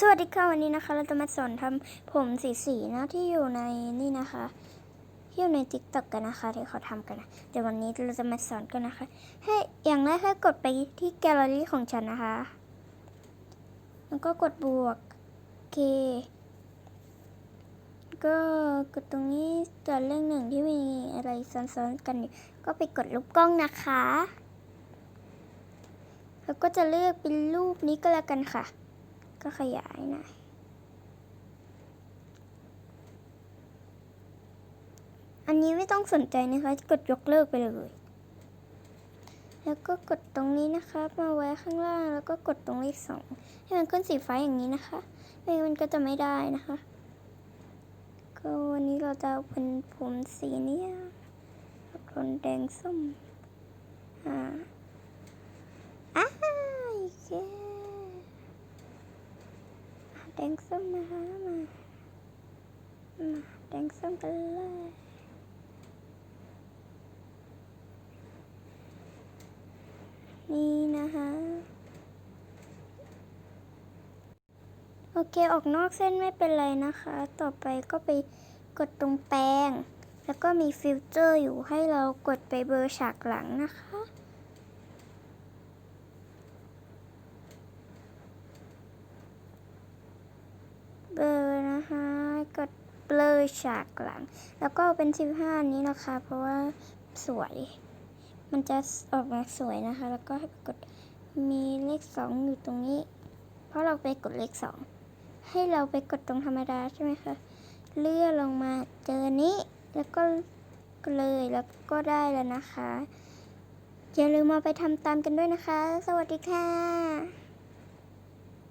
สวัสดีค่ะวันนี้นะคะ เราจะมาสอนทำผมสีสีๆนะที่อยู่ในนี่นะคะที่อยู่ในติ๊กต็อกกันนะคะที่เขาทำกันนะเดี๋ยววันนี้เราจะมาสอนกันนะคะ ให้อย่างแรกให้กดไปที่แกลเลอรี่ของฉันนะคะ แล้วก็กดบวกโอเค ก็กดตรงนี้ตัวเลขหนึ่งที่มีอะไรซ้อนๆกันอยู่ก็ไปกดรูปกล้องนะคะ แล้วก็จะเลือกเป็นรูปนี้ก็แล้วกันค่ะ ก็ขยายหน่อยอันนี้ไม่ต้องสนใจนะคะ กดยกเลิกไปเลย แล้วก็กดตรงนี้นะคะ มาไว้ข้างล่าง แล้วก็กดตรงเลขสองให้มันขึ้นสีฟ้าอย่างนี้นะคะไม่งั้นมันก็จะไม่ได้นะคะ ก็วันนี้เราจะเอาเป็นผมสีเนี้ยโทนแดงส้มอ่าอ้าวโอเค แดงส้มนะคะมามาแดงส้มกันเลยนี่นะคะ โอเคออกนอกเส้นไม่เป็นไรนะคะ ต่อไปก็ไปกดตรงแปรงแล้วก็มีฟิลเตอร์อยู่ให้เรากดไปเบอร์ฉากหลังนะคะ เบอร์นะคะกดเบลอฉากหลัง แล้วก็เป็น 15 นี้นะคะ เพราะว่าสวย มันจะออกมาสวยนะคะ แล้วก็ให้กดมีเลข 2 อยู่ตรงนี้ เพราะเราไปกดเลข 2 ให้เราไปกดตรงธรรมดาใช่ไหมคะเลื่อนลงมาเจอนี้แล้วก็เลยแล้วก็ได้แล้วนะคะ อย่าลืมมาไปทำตามกันด้วยนะคะ สวัสดีค่ะ